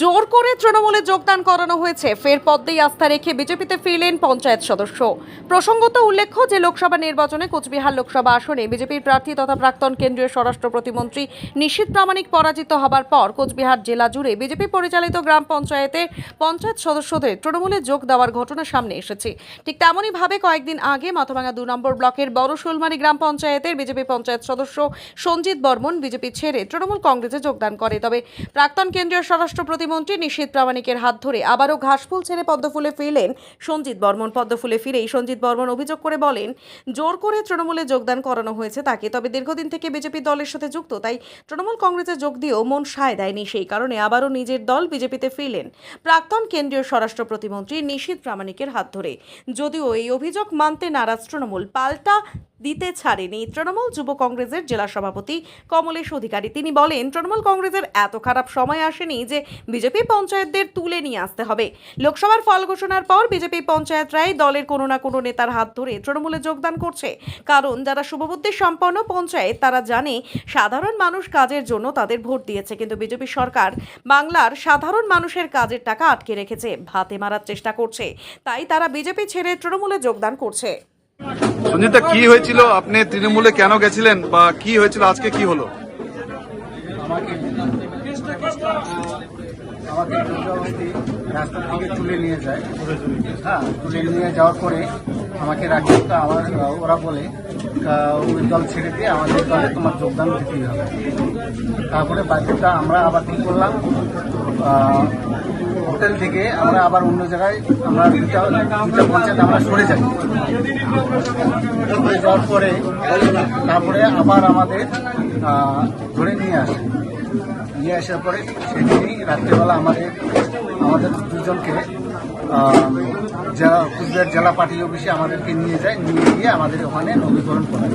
জোর করে তৃণমূলে যোগদান করানো হয়েছে। ফের পদ্মেই আস্থা রেখে বিজেপিতে ফিরলেন পঞ্চায়েত সদস্য। প্রসঙ্গত উল্লেখ্য যে, লোকসভা নির্বাচনে কোচবিহার লোকসভা আসনে বিজেপির প্রার্থী তথা প্রাক্তন কেন্দ্রীয় স্বরাষ্ট্র প্রতিমন্ত্রী নিশীত প্রামাণিক পরাজিত হবার পর কোচবিহার জেলা জুড়ে বিজেপি পরিচালিত গ্রাম পঞ্চায়েতে পঞ্চায়েত সদস্যদের তৃণমূলে যোগ দেওয়ার ঘটনা সামনে এসেছে। ঠিক তেমনই ভাবে কয়েকদিন আগে মাথাভাঙা দু নম্বর ব্লকের বড় শোলমারি গ্রাম পঞ্চায়েতের বিজেপি পঞ্চায়েত সদস্য সঞ্জিত বর্মন বিজেপি ছেড়ে তৃণমূল কংগ্রেসে যোগদান করে। তবে প্রাক্তন কেন্দ্রীয় স্বরাষ্ট্র প্রতিমন্ত্রী নিশীত প্রামাণিকের হাত ধরে আবারও ঘাসফুল ছেড়ে পদ্মফুলে ফিরলেন সঞ্জিত বর্মন। পদ্মফুলে ফিরেই সঞ্জিত বর্মন অভিযোগ করে বলেন, জোর করে তৃণমূলে যোগদান করানো হয়েছে তাকে, তবে দীর্ঘদিন থেকে বিজেপি দলের সাথে যুক্ত, তাই তৃণমূল কংগ্রেসে যোগ দিয়েও মন সায় দেয়নি সেই কারণে আবারও নিজের দল বিজেপিতে ফিরলেন। প্রাক্তন কেন্দ্রীয় স্বরাষ্ট্র প্রতিমন্ত্রী নিশীত প্রামাণিকের হাত ধরে। যদিও এই অভিযোগ মানতে নারাজ তৃণমূল, পাল্টা দিতে ছাড়েনি। তৃণমূল যুব কংগ্রেসের জেলা সভাপতি কমলেশ অধিকারী। তিনি বলেন, তৃণমূল কংগ্রেসের এত খারাপ সময় আসেনি যে বিজেপি পঞ্চায়েতদের তুলে নিয়ে আসতে হবে। লোকসভার ফল ঘোষণার পর বিজেপি পঞ্চায়েতরাই দলের কোনো না কোনো নেতার হাত ধরে তৃণমূলে যোগদান করছে। কারণ যারা শুভবুদ্ধি সম্পন্ন পঞ্চায়েত, তারা জানে সাধারণ মানুষ কাজের জন্য তাদের ভোট দিয়েছে। কিন্তু বিজেপি সরকার বাংলার সাধারণ মানুষের কাজের টাকা আটকে রেখেছে, ভাতে মারার চেষ্টা করছে। তাই তারা বিজেপি ছেড়ে তৃণমূলে যোগদান করছে। সঞ্জিতা কি হয়েছিল? আপনি তৃণমূলে কেন গেছিলেন? বা কি হয়েছিল? আজকে কি হলো? আমাকে রাস্তা থেকে তুলে নিয়ে যায়। হ্যাঁ তুলে নিয়ে যাওয়ার পরে আমাকে রাখি আমার ওরা বলে ওই দল ছেড়ে দিয়ে আমাদের দলে তোমার যোগদান দিতেই হবে। তারপরে বাকিটা আমরা আবার কী করলাম? হোটেল থেকে আমরা আবার অন্য জায়গায় আমরা দুটা দুটা পঞ্চায়েত আমরা সরে যাই। যাওয়ার পরে তারপরে আবার আমাদের ধরে নিয়ে আসে। নিয়ে আসার পরে সেদিনই রাত্রেবেলা আমাদের আমাদের দুজনকে জেলা, কুচবিহার জেলা পার্টি অফিসে আমাদেরকে নিয়ে যায়, নিয়ে গিয়ে আমাদের ওখানে নবীকরণ করে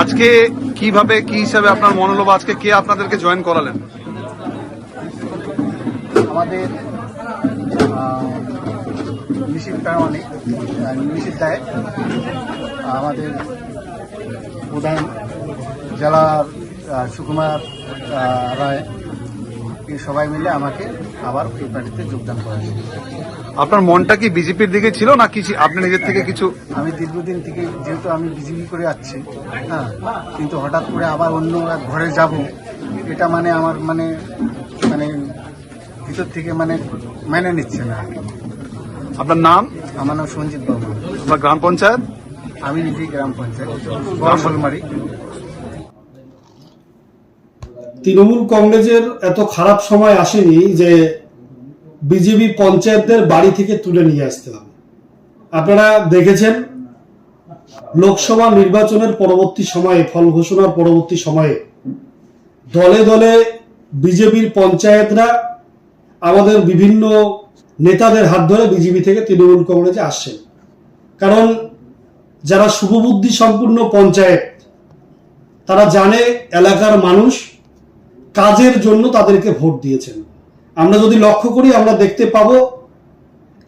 আজকে কীভাবে, কি হিসাবে আপনার মনোলোভ? আজকে কে আপনাদেরকে জয়েন করালেন? আমাদের নিশীত প্রামাণিক আহ, দায় আমাদের প্রধান জেলার আহ, সুকুমার রায় এই সবাই মিলে আমাকে আবার এই পার্টিতে যোগদান করেছে। আপনার মনটা কি বিজেপির দিকে ছিল না কিছু আপনি নিজের থেকে কিছু আমি দীর্ঘদিন থেকে যেহেতু আমি বিজেপি করে যাচ্ছি হ্যাঁ কিন্তু হঠাৎ করে আবার অন্য এক ঘরে যাব এটা মানে আমার মানে ভিতর থেকে মানে মেনে নিচ্ছে না। আপনার নাম? আমার নাম সঞ্জিত বর্মা আপনার গ্রাম পঞ্চায়েত? আমি নিজেই গ্রাম পঞ্চায়েত। তৃণমূল কংগ্রেসের এত খারাপ সময় আসেনি যে বিজেপি পঞ্চায়েতদের বাড়ি থেকে তুলে নিয়ে আসতে হবে। আপনারা দেখেছেন লোকসভা নির্বাচনের পরবর্তী সময়ে ফল ঘোষণার পরবর্তী সময়ে দলে দলে বিজেপির পঞ্চায়েতরা আমাদের বিভিন্ন নেতাদের হাত ধরে বিজেপি থেকে তৃণমূল কংগ্রেসে আসছেন কারণ যারা শুভবুদ্ধি সম্পূর্ণ পঞ্চায়েত, তারা জানে এলাকার মানুষ কাজের জন্য তাদেরকে ভোট দিয়েছেন। আমরা যদি লক্ষ্য করি, আমরা দেখতে পাবো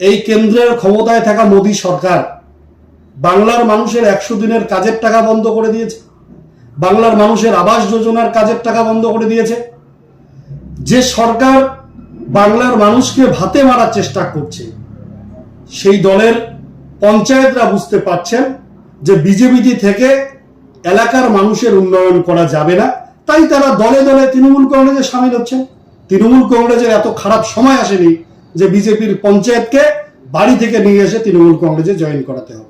এই কেন্দ্রের ক্ষমতায় থাকা মোদী সরকার বাংলার মানুষের একশো দিনের কাজের টাকা বন্ধ করে দিয়েছে, বাংলার মানুষের আবাস যোজনার কাজের টাকা বন্ধ করে দিয়েছে। যে সরকার বাংলার মানুষকে ভাতে মারার চেষ্টা করছে। সেই দলের পঞ্চায়েতরা বুঝতে পারছেন যে বিজেপিটি থেকে এলাকার মানুষের উন্নয়ন করা যাবে না। তাই তারা দলে দলে তৃণমূল কংগ্রেসে সামিল হচ্ছেন। তৃণমূল কংগ্রেসের এত খারাপ সময় আসেনি যে বিজেপির পঞ্চায়েতকে বাড়ি থেকে নিয়ে এসে তৃণমূল কংগ্রেসে জয়েন করাতে হবে।